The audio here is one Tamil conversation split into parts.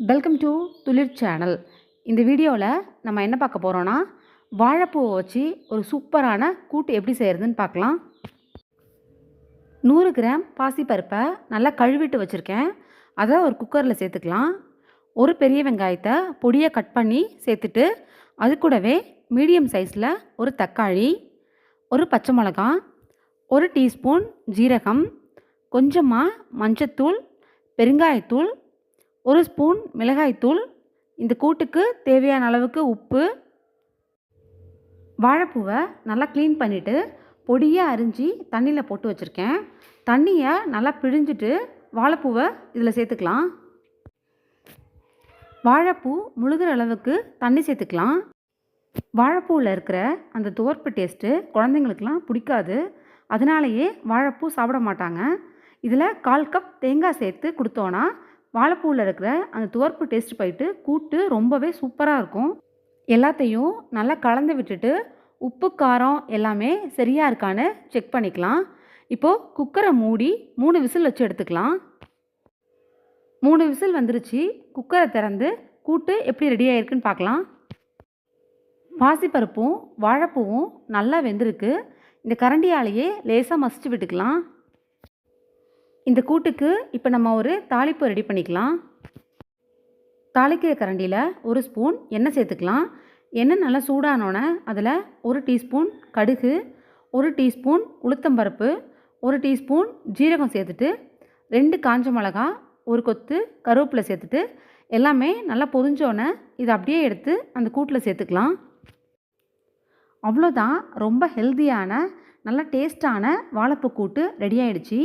வெல்கம் டு துளிர் சேனல் இந்த வீடியோவில் நம்ம என்ன பார்க்க போகிறோன்னா வாழைப்பூவை வச்சு ஒரு சூப்பரான கூட்டு எப்படி செய்கிறதுன்னு பார்க்கலாம். நூறு கிராம் பாசிப்பருப்பை நல்லா கழுவிட்டு வச்சுருக்கேன். அதை ஒரு குக்கரில் சேர்த்துக்கலாம். ஒரு பெரிய வெங்காயத்தை பொடியை கட் பண்ணி சேர்த்துட்டு அது கூடவே மீடியம் சைஸில் ஒரு தக்காளி ஒரு பச்சை மிளகா ஒரு டீஸ்பூன் ஜீரகம் கொஞ்சமாக மஞ்சத்தூள் பெருங்காயத்தூள் ஒரு ஸ்பூன் மிளகாய்த்தூள் இந்த கூட்டுக்கு தேவையான அளவுக்கு உப்பு வாழைப்பூவை நல்லா க்ளீன் பண்ணிவிட்டு பொடியாக அரிஞ்சு தண்ணியில் போட்டு வச்சுருக்கேன். தண்ணியை நல்லா பிழிஞ்சிட்டு வாழைப்பூவை இதில் சேர்த்துக்கலாம். வாழைப்பூ முழுகிற அளவுக்கு தண்ணி சேர்த்துக்கலாம். வாழைப்பூவில் இருக்கிற அந்த துவர்ப்பு டேஸ்ட்டு குழந்தைங்களுக்கெலாம் பிடிக்காது. அதனாலேயே வாழைப்பூ சாப்பிட மாட்டாங்க. இதில் கால் கப் தேங்காய் சேர்த்து கொடுத்தோன்னா வாழைப்பூவில் இருக்கிற அந்த துவர்ப்பு டேஸ்ட் போயிட்டு கூட்டு ரொம்பவே சூப்பராக இருக்கும். எல்லாத்தையும் நல்லா கலந்து விட்டுட்டு உப்பு காரம் எல்லாமே சரியாக இருக்கான்னு செக் பண்ணிக்கலாம். இப்போது குக்கரை மூடி மூணு விசில் வச்சு எடுத்துக்கலாம். மூணு விசில் வந்துருச்சு. குக்கரை திறந்து கூட்டு எப்படி ரெடி ஆயிருக்குன்னு பார்க்கலாம். பாசிப்பருப்பும் வாழைப்பூவும் நல்லா வெந்திருக்கு. இந்த கரண்டியாலேயே லேசாக மசிச்சு விட்டுக்கலாம். இந்த கூட்டுக்கு இப்போ நம்ம ஒரு தாளிப்பு ரெடி பண்ணிக்கலாம். தாளிக்கிற கரண்டியில் ஒரு ஸ்பூன் எண்ணெய் சேர்த்துக்கலாம். எண்ணெய் நல்லா சூடானோடனே அதில் ஒரு டீஸ்பூன் கடுகு ஒரு டீஸ்பூன் உளுத்தம்பருப்பு ஒரு டீஸ்பூன் ஜீரகம் சேர்த்துட்டு ரெண்டு காஞ்ச மிளகா ஒரு கொத்து கருவேப்பிலை சேர்த்துட்டு எல்லாமே நல்லா பொதிஞ்சோன்னே இதை அப்படியே எடுத்து அந்த கூட்டில் சேர்த்துக்கலாம். அவ்வளோதான் ரொம்ப ஹெல்த்தியான நல்ல டேஸ்ட்டான வாழைப்பூ கூட்டு ரெடி ஆயிடுச்சு.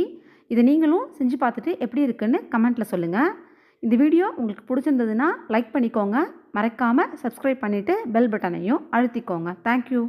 இதை நீங்களும் செஞ்சு பார்த்துட்டு எப்படி இருக்குன்னு கமெண்ட்டில் சொல்லுங்கள் இந்த வீடியோ உங்களுக்கு பிடிச்சிருந்ததுன்னா லைக் பண்ணிக்கோங்க. மறக்காமல் சப்ஸ்கிரைப் பண்ணிவிட்டு பெல் பட்டனையும் அழுத்திக்கோங்க. தேங்க்யூ